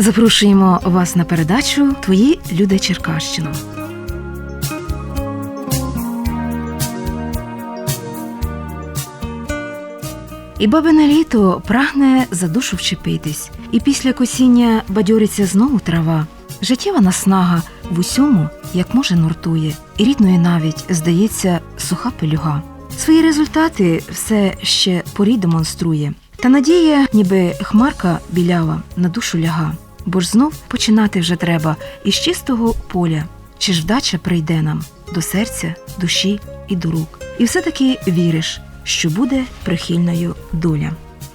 запрошуємо вас на передачу Твої люди Черкащину. І бабине літо прагне за душу вчепитись, і після косіння бадьориться знову трава. Життєва наснага в усьому, як може, нуртує, і рідною навіть здається суха пелюга. Свої результати все ще порій демонструє. Та надія, ніби хмарка білява, на душу ляга. Бо ж знов починати вже треба із чистого поля. Чи ж вдача прийде нам до серця, душі і до рук. І все-таки віриш, що буде прихильною доля.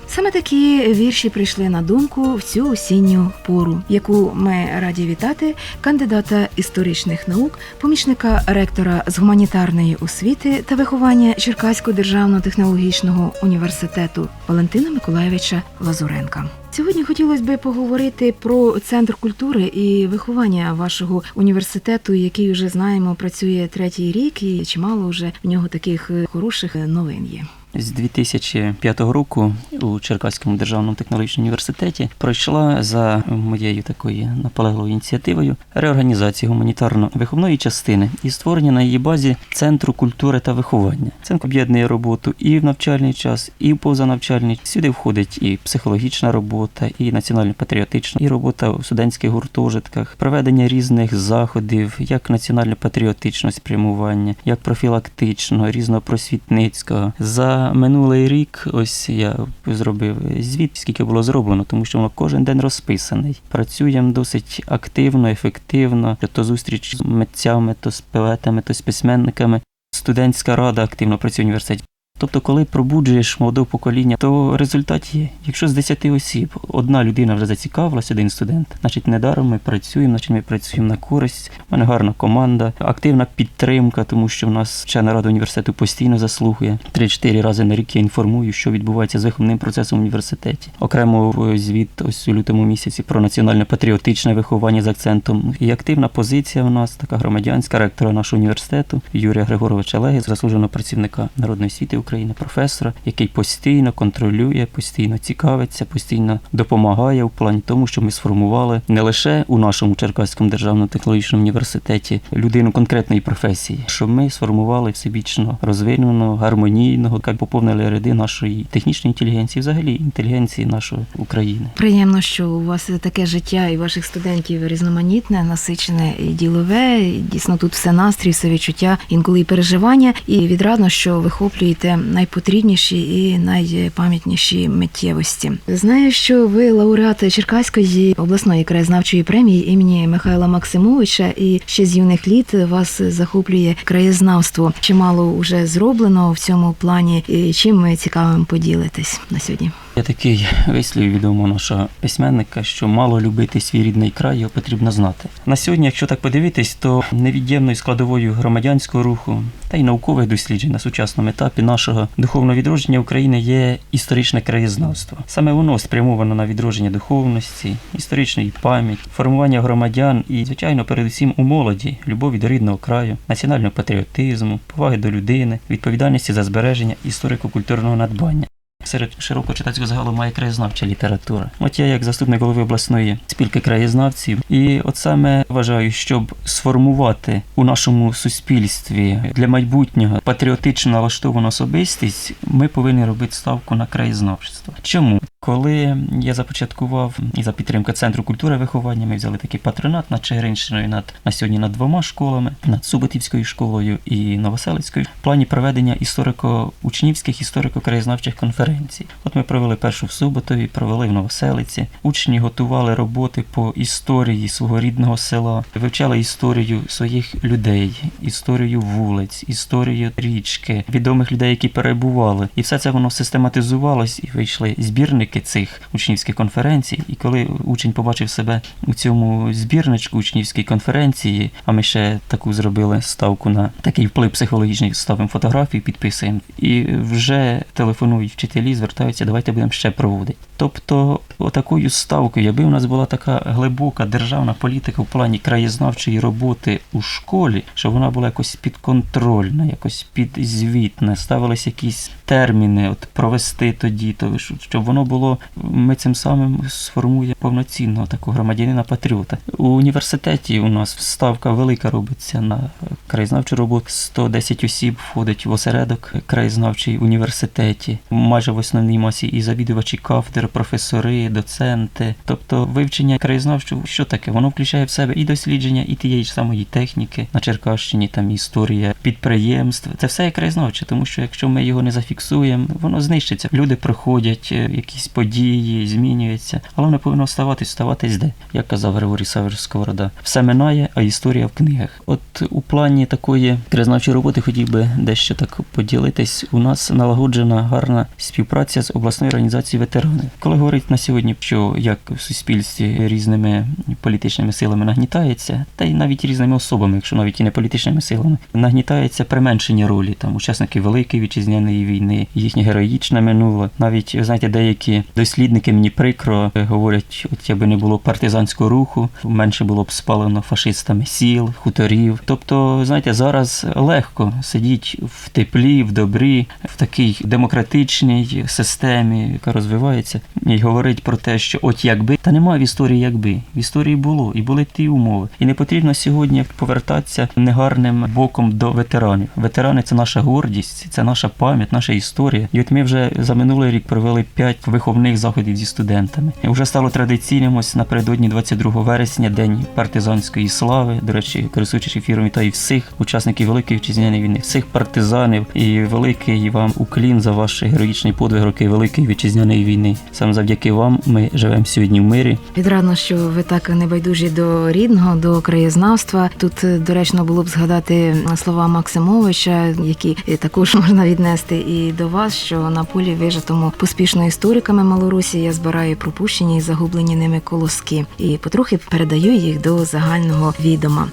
Саме такі вірші прийшли на думку в цю осінню пору, яку ми раді вітати кандидата історичних наук, помічника ректора з гуманітарної освіти та виховання Черкаського державного технологічного університету Валентина Миколаєвича Лазуренка. Сьогодні хотілося б поговорити про центр культури і виховання вашого університету, який вже знаємо працює третій рік, і чимало вже в нього таких хороших новин є. З 2005 року у Черкаському державному технологічному університеті пройшла за моєю такою наполегливою ініціативою реорганізація гуманітарно-виховної частини і створення на її базі центру культури та виховання. Центр об'єднує роботу і в навчальний час, і в позанавчальний. Сюди входить і психологічна робота, і національно-патріотична, і робота в студентських гуртожитках, проведення різних заходів, як національно-патріотичного спрямування, як профілактичного, різнопросвітницького. За минулий рік ось я зробив звіт, скільки було зроблено, тому що воно кожен день розписаний. Працюємо досить активно, ефективно. То зустріч з митцями, то з поетами, то з письменниками. Студентська рада активно працює в університеті. Тобто, коли пробуджуєш молодого покоління, то результат є. Якщо з 10 осіб одна людина вже зацікавилась, один студент, значить недаром ми працюємо, значить ми працюємо на користь. У мене гарна команда, активна підтримка, тому що в нас вчена рада університету постійно заслухає. 3-4 рази на рік я інформую, що відбувається з виховним процесом в університеті. Окремо звіт ось у лютому місяці про національне патріотичне виховання з акцентом. І активна позиція в нас, така громадянська ректора нашого університету Юрія Григоровича Леги, заслуженого працівника народної освіти України, професора, який постійно контролює, постійно цікавиться, постійно допомагає в плані тому, що ми сформували не лише у нашому Черкаському державному технологічному університеті людину конкретної професії, щоб ми сформували всебічно розвиненого, гармонійного, як поповнили ряди нашої технічної інтелігенції, взагалі інтелігенції нашої України. Приємно, що у вас таке життя і ваших студентів різноманітне, насичене і ділове. І дійсно тут все настрій, все відчуття, інколи і переживання. І відрадно, що вихоплюєте найпотрібніші і найпам'ятніші миттєвості. Знаю, що ви лауреат Черкаської обласної краєзнавчої премії імені Михайла Максимовича, і ще з юних літ вас захоплює краєзнавство. Чимало вже зроблено в цьому плані. І чим ми цікавим поділитись на сьогодні? Я такий вислів відомо нашого письменника, що мало любити свій рідний край, його потрібно знати. На сьогодні, якщо так подивитись, то невід'ємною складовою громадянського руху та й наукових досліджень на сучасному етапі нашого духовного відродження України є історичне краєзнавство. Саме воно спрямовано на відродження духовності, історичної пам'яті, формування громадян і, звичайно, передусім у молоді, любові до рідного краю, національного патріотизму, поваги до людини, відповідальності за збереження історико-культурного надбання. Серед широкого читацького загалу має краєзнавча література. От я, як заступник голови обласної спілки краєзнавців, і от саме вважаю, щоб сформувати у нашому суспільстві для майбутнього патріотично налаштовану особистість, ми повинні робити ставку на краєзнавство. Чому? Коли я започаткував і за підтримки центру культури виховання, ми взяли такий патронат над Чигиринщиною над на сьогодні над двома школами, над Суботівською школою і Новоселицькою, в плані проведення історико-учнівських історико-краєзнавчих конференцій. От ми провели першу в Суботові, провели в Новоселиці. Учні готували роботи по історії свого рідного села, вивчали історію своїх людей, історію вулиць, історію річки, відомих людей, які перебували, і все це воно систематизувалось і вийшли збірники цих учнівських конференцій. І коли учень побачив себе у цьому збірничку учнівській конференції, а ми ще таку зробили ставку на такий вплив психологічний, ставимо фотографії, підписуємо, і вже телефонують вчителі, звертаються, давайте будемо ще проводити. Тобто, отакою ставкою, якби у нас була така глибока державна політика в плані краєзнавчої роботи у школі, щоб вона була якось підконтрольна, якось підзвітна, ставились якісь терміни, от провести тоді, то щоб воно було було, ми цим самим сформуємо повноцінного такого громадянина патріота. У університеті у нас ставка велика робиться на краєзнавчу роботу. 110 осіб входить в осередок краєзнавчий університеті. Майже в основній масі і завідувачі кафедр, професори, доценти. Тобто вивчення краєзнавчого, що таке? Воно включає в себе і дослідження, і тієї ж самої техніки на Черкащині, там історія підприємств. Це все є краєзнавче, тому що якщо ми його не зафіксуємо, воно знищиться. Люди проходять е, якісь події, змінюються, але воно повинно ставатись, ставатись де, як казав Григорій Савич Сковорода. Все минає, а історія в книгах. От у плані такої краєзнавчої роботи хотів би дещо так поділитись. У нас налагоджена гарна співпраця з обласною організацією ветеранів. Коли говорить на сьогодні, що як в суспільстві різними політичними силами нагнітається, та й навіть різними особами, якщо навіть і не політичними силами, нагнітається применшення ролі там учасники Великої вітчизняної війни, їхнє героїчне минуле. Навіть знаєте, деякі дослідники мені прикро е, говорять, от якби не було партизанського руху, менше було б спалено фашистами сіл, хуторів. Тобто, знаєте, зараз легко сидіть в теплі, в добрі, в такій демократичній системі, яка розвивається, і говорить про те, що от якби та немає в історії, якби в історії було і були ті умови. І не потрібно сьогодні повертатися негарним боком до ветеранів. Ветерани це наша гордість, це наша пам'ять, наша історія. І от ми вже за минулий рік провели п'ять виховних заходів зі студентами. Вже стало традиційним ось напередодні 22 вересня, день партизанської слави. До речі, користуючись ефіром, вітаю всіх учасників Великої вітчизняної війни, всіх партизанів і великий вам уклін за ваш героїчний подвиг роки Великої вітчизняної війни. Саме завдяки вам ми живемо сьогодні в мирі. Відрадно, що ви так небайдужі до рідного, до краєзнавства. Тут е, доречно було б згадати слова Максимовича, які е, також можна віднести і до вас, що на полі вижитому поспішно істориками Малорусі я збираю пропущені і загублені ними колоски, і потрохи передаю їх до загального відома.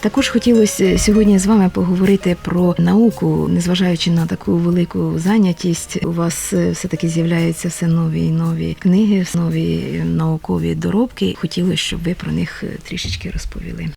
Також хотілося сьогодні з вами поговорити про науку, незважаючи на таку велику зайнятість. У вас е, все таки з'являються все нові і нові книги, нові наукові доробки. Хотілося, щоб ви про них е, трішечки розповіли.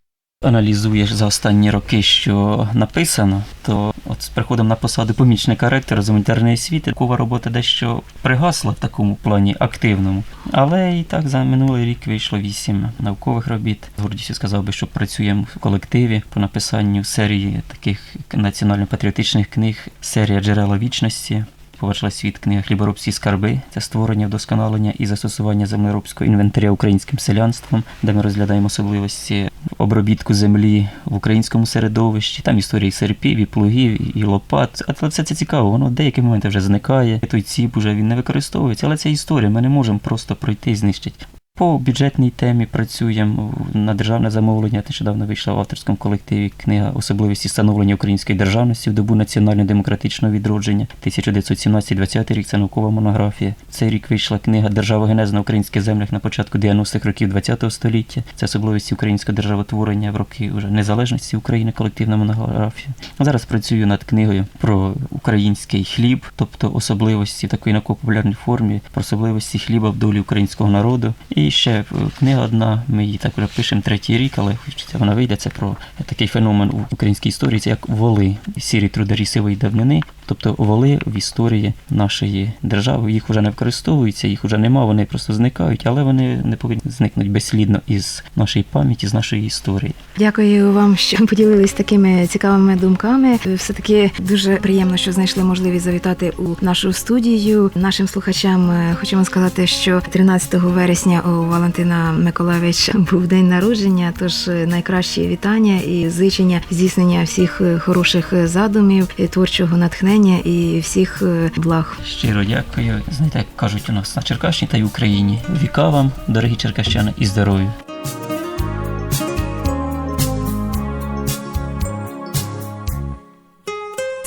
Аналізуєш за останні роки, що написано, то от з приходом на посаду помічника ректора з гуманітарної освіти кова робота дещо пригасла в такому плані активному. Але і так за минулий рік вийшло вісім наукових робіт. З гордістю сказав би, що працюємо в колективі по написанню серії таких національно-патріотичних книг, серія джерела вічності. Побачила світ книга Хліборобські скарби це створення, вдосконалення і застосування землеробського інвентаря українським селянством, де ми розглядаємо особливості обробітку землі в українському середовищі, там історії серпів, і плугів, і лопат. А це, це цікаво, воно деякі моменти вже зникає. Той ціп уже він не використовується, але це історія. Ми не можемо просто пройти і знищити. По бюджетній темі працюємо на державне замовлення. Нещодавно вийшла в авторському колективі книга особливості становлення української державності в добу національно-демократичного відродження 1917-20 рік. Це наукова монографія. Цей рік вийшла книга Держава генез на українських землях на початку 90-х років ХХ століття. Це особливості українського державотворення в роки вже незалежності України, колективна монографія. Зараз працюю над книгою про український хліб, тобто особливості такої науково-популярній формі, про особливості хліба в долі українського народу. Ще е, книга одна, ми її так вже пишемо третій рік, але хочеться вона вийде. Це про такий феномен у українській історії, це як воли, сірі трударі сивої давнини. Тобто воли в історії нашої держави їх вже не використовуються, їх вже нема, вони просто зникають, але вони не повинні зникнути безслідно із нашої пам'яті, з нашої історії. Дякую вам, що поділились такими цікавими думками. Все таки дуже приємно, що знайшли можливість завітати у нашу студію. Нашим слухачам е, хочемо сказати, що 13 вересня у Валентина Миколаєвича був день народження. Тож е, найкращі вітання і зичення здійснення всіх е, хороших задумів, і творчого натхнення і всіх е, благ. Щиро дякую. Знаєте, як кажуть у нас на Черкащині та й Україні. Віка вам, дорогі черкащани, і здоров'я.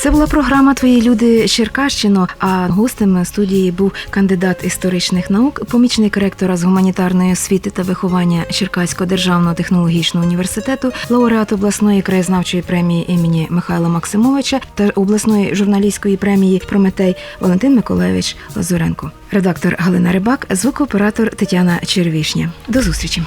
Це була програма Твої люди Черкащино. А гостем студії був кандидат історичних наук, помічник ректора з гуманітарної освіти та виховання Черкаського державного технологічного університету, лауреат обласної краєзнавчої премії імені Михайла Максимовича та обласної журналістської премії Прометей Валентин Миколаївич Лазуренко, редактор Галина Рибак, звукооператор Тетяна Червішня. До зустрічі.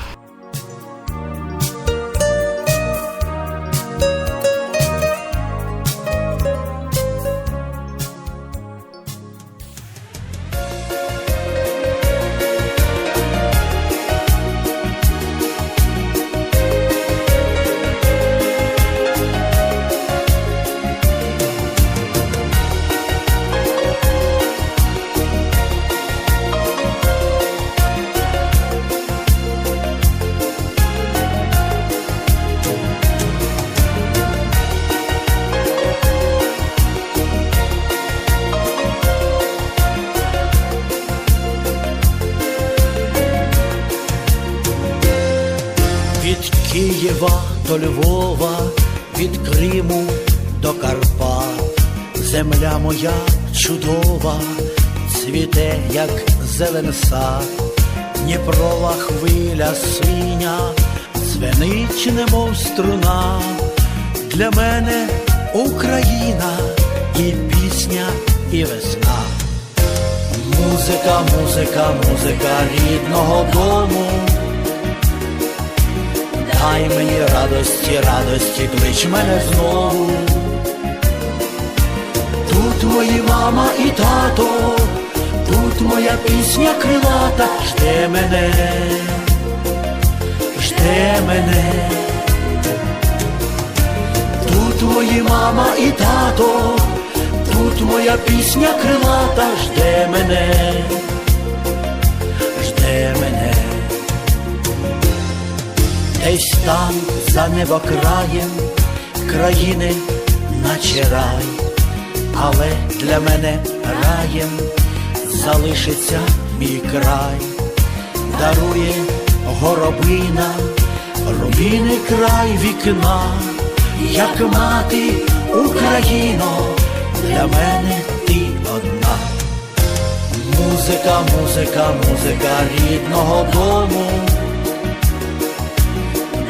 Від Криму до Карпат, земля моя чудова, цвіте, як зелен сад, Дніпрова хвиля синя, дзвенить, немов струна, для мене Україна і пісня, і весна. Музика, музика, музика рідного дому. Дай мені радості, радості, клич мене знову. Тут твої мама і тато, тут моя пісня крилата, жде мене, жде мене. Тут твої мама і тато, тут моя пісня крилата, жде мене, за небокраєм країни наче рай, але для мене раєм залишиться мій край, дарує горобина, рубіни край вікна, як мати Україно, для мене ти одна. Музика, музика, музика рідного дому.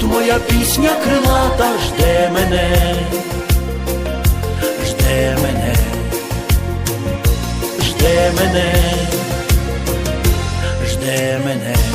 тут моя пісня крилата, жде мене, жде мене, жде мене, жде мене.